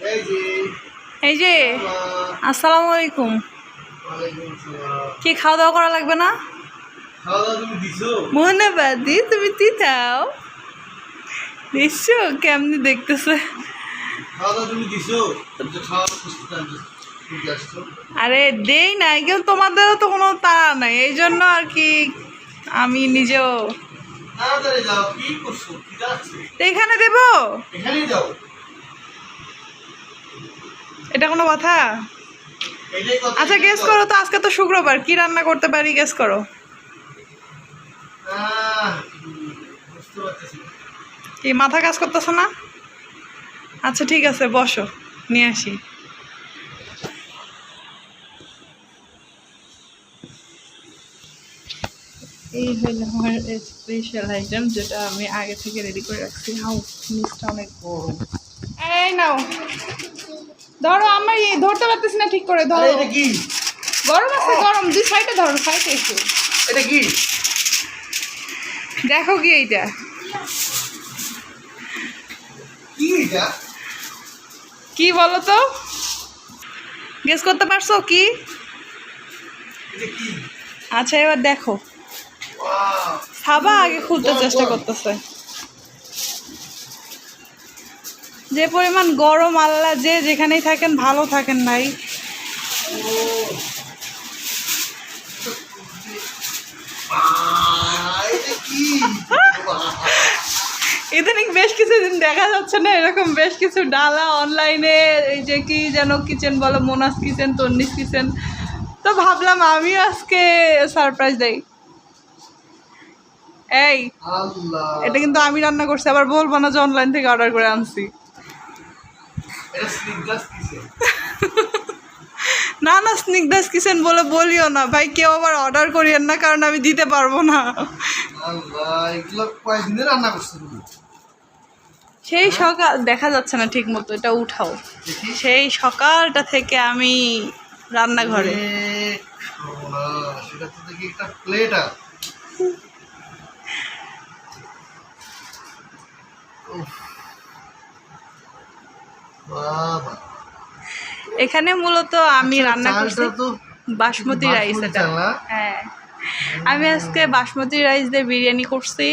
এই যে আসসালামু আলাইকুম। কি খাওয়া দাওয়া করা লাগবে না? খাওয়া দাওয়া তুমি দিছো তিতাও দেখছ কেমনি দেখতেছে? দিছো তো আরে দেই নাই কিন্তু তোমাদেরও তো কোনো তাড়া নাই। এই জন্য আর কি আমি নিজেও তো এখানে দেবো? এখানেই এটা কোনো কথা? আচ্ছা গেস করো তো আজকে তো শুক্রবার কি রান্না করতে পারি গেস করো। কি মাথা কাজ করতেছে না? আচ্ছা ঠিক আছে বসো নিয়ে আসি। এই হলো আমার স্পেশাল আইটেম যেটা আমি আগে থেকে রেডি করে রাখছি। হাউ মিষ্টি অনেক গরম এই নাও। ধরো আমার এই ধরতে পারতেছি না ঠিক করে ধরো। এটা কি? গরম আছে গরম। দুই সাইডে ধরো সাইডে একটু। এটা কি? দেখো কি এইটা। কি এটা? কি বলো তো? গেস করতে পারছ কি? এটা কি? আচ্ছা এবার দেখো। সাবা আগে খুলতে চেষ্টা। করতেছে। যে পরিমাণ গরম আল্লাহ যে যেখানেই থাকেন ভালো থাকেন ভাই। ইদানিং বেশ কিছুদিন দেখা যাচ্ছে না এরকম বেশ কিছু ডালা অনলাইনে এই যে কি যেন কিচেন বলো মোনাস কিচেন তন্নিস কিচেন তো ভাবলাম আমিও আজকে সারপ্রাইজ দেই। এই এটা কিন্তু আমি রান্না করছি আবার বলব না যে অনলাইন থেকে অর্ডার করে আনছি। না না স্নিগ্ধাস কিচেন বলে বলিও না। ভাই কেউ আবার অর্ডার করিয়েন না কারণ আমি দিতে পারব না। সেই সকাল দেখা যাচ্ছে না ঠিক মতো এটা উঠাও। সেই সকালটা থেকে আমি রান্নাঘরে। সেটা তো দেখি একটা প্লেট এখানে মূলত আমি আচ্ছা, রান্না করছি বাসমতি রাইস এটা। হ্যাঁ? আমি আজকে বাসমতি রাইস দিয়ে বিরিয়ানি করছি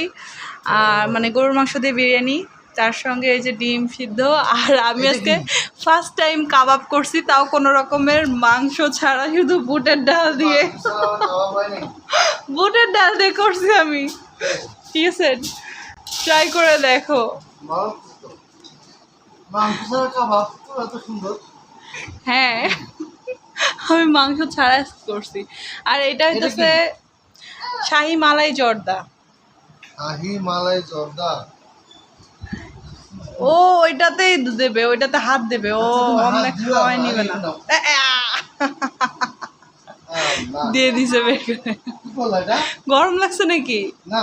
আর মানে গরুর মাংস দিয়ে বিরিয়ানি তার সঙ্গে এই যে ডিম সিদ্ধ আর আমি আজকে ফার্স্ট টাইম কাবাব করছি তাও কোনো রকমের মাংস ছাড়া শুধু বুটের ডাল দিয়ে। হয়। বুটের ডাল দিয়ে করছি আমি। ঠিক আছে? ট্রাই করে দেখো মাংস তো। মাংস ছাড়া কাবাব তো এত সুন্দর হ্যাঁ আমি মাংস ছাড়া করছি। আর এটা হচ্ছে শাহি মালাই জর্দা। আহি মালাই জর্দা? ও ওইটাতেই দেবে ওইটাতে হাত দেবে। ও আচ্ছা, অনেক দিও, খাওয়াই নিবে না। দিয়ে দিছে বের করে। গরম লাগছে নাকি? না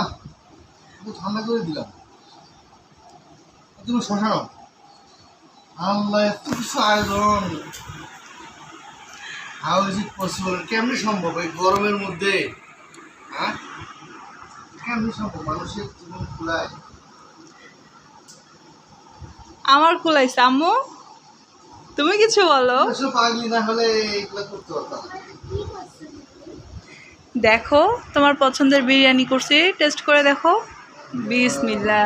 ঠান্ডা করে দিলাম। তুমি শশানো আল্লাহ এত কিছু আয়োজন। হাউ ইজ ইট পসিবল কেমনি সম্ভব এই গরমের মধ্যে? হ্যাঁ? কেমনি সম্ভব? মানুষের জীবন খুলায় আমার খুলাইছে আম্মু। তুমি কিছু বলো। পাগলি না হলে এইগুলা করতে পারতাম দেখো তোমার পছন্দের বিরিয়ানি করছি। টেস্ট করে দেখো। বিসমিল্লা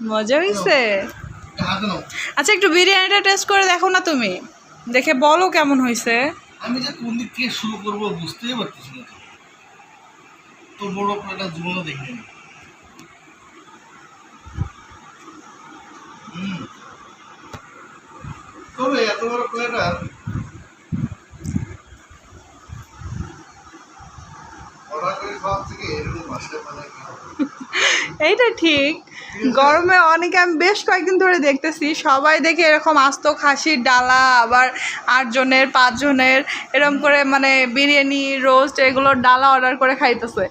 মজা হয়েছে আচ্ছা একটু বিরিয়ানিটা টেস্ট করে দেখো না তুমি। দেখে বলো কেমন হয়েছে আমি যে কোন দিক থেকে শুরু করব বুঝতেই পারতেছি না। তো বড় একটা জীবনও দেখিনি। তবে এত বড় প্লেট আর অর্ডার করে খাওয়ার থেকে এরকম বাসায় বানায় খাওয়া এইটা ঠিক। গরমে অনেকে আমি বেশ কয়েকদিন ধরে দেখতেছি সবাই দেখে এরকম আস্ত খাসির ডালা আবার আটজনের পাঁচজনের এরকম করে মানে বিরিয়ানি রোস্ট এগুলোর ডালা অর্ডার করে খাইতেছে।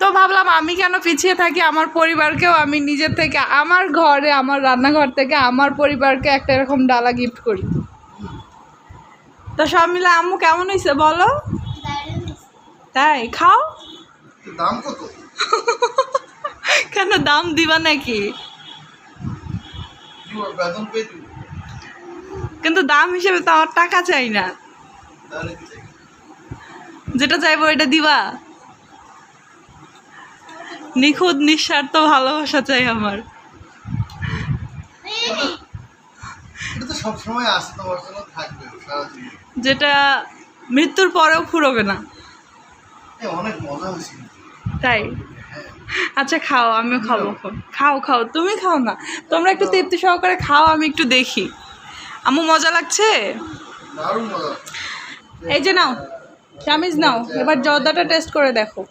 তো ভাবলাম আমি কেন পিছিয়ে থাকি আমার পরিবারকেও আমি নিজের থেকে আমার ঘরে আমার রান্নাঘর থেকে আমার পরিবারকে একটা এরকম ডালা গিফট করি। তো সব মিলে আম্মু কেমন হয়েছে বলো? তাই খাও? দাম কত? কেন দাম দিবা নাকি? কিন্তু দাম হিসেবে তো আমার টাকা চাই না? যেটা চাইব এটা দিবা? নিখুঁত নিঃস্বার্থ ভালোবাসা চাই আমার। যেটা মৃত্যুর পরেও ফুরবে না। অনেক মজা তাই? আচ্ছা খাও আমিও খাব। খাও। খাও তুমি খাও না। তোমরা একটু তৃপ্তি সহকারে খাও আমি একটু দেখি। আমু মজা লাগছে? এই যে নাও চামিজ নাও এবার জর্দাটা টেস্ট করে দেখো।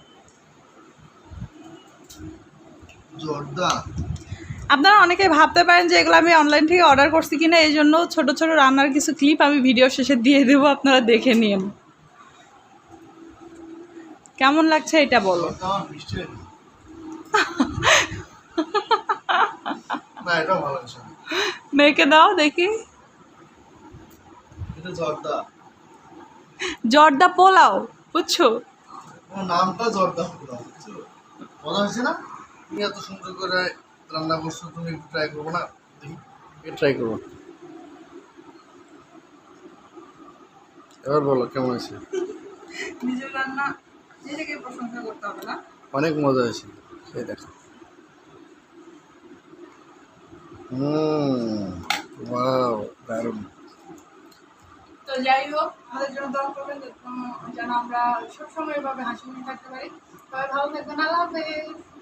আপনারা অনেকে ভাবতে পারেন যে এগুলো আমি অনলাইন থেকে অর্ডার করছি কিনা এই জন্য ছোটো ছোটো রান্নার কিছু ক্লিপ আমি ভিডিও শেষে দিয়ে দেবো আপনারা দেখে নিন। কেমন লাগছে এটা বলো জর্দা আমার মিষ্টি হয়নি। না এটাও ভালো আছে। মেয়েকে দাও দেখি। এটা জর্দা। জর্দা পোলাও বুঝছ? নামটা জর্দা বুঝছ? মজা হয়েছে না? তুমি এত সুন্দর করে রান্না করছ তুমি একটু ট্রাই করব না? দেখি। ট্রাই করব। এবার বলো কেমন আছে নিজের রান্না নিজেকে প্রশংসা করতে হবে না? অনেক মজা হয়েছে। সেই দেখো। হুম ওয়াও দারুণ। তো যাই হোক আমাদের জন্য দোয়া করবেন যেন- আমরা সবসময় এভাবে হাসি নিয়ে থাকতে পারি। ভালো থাকবেন আল্লাহ হাফেজ।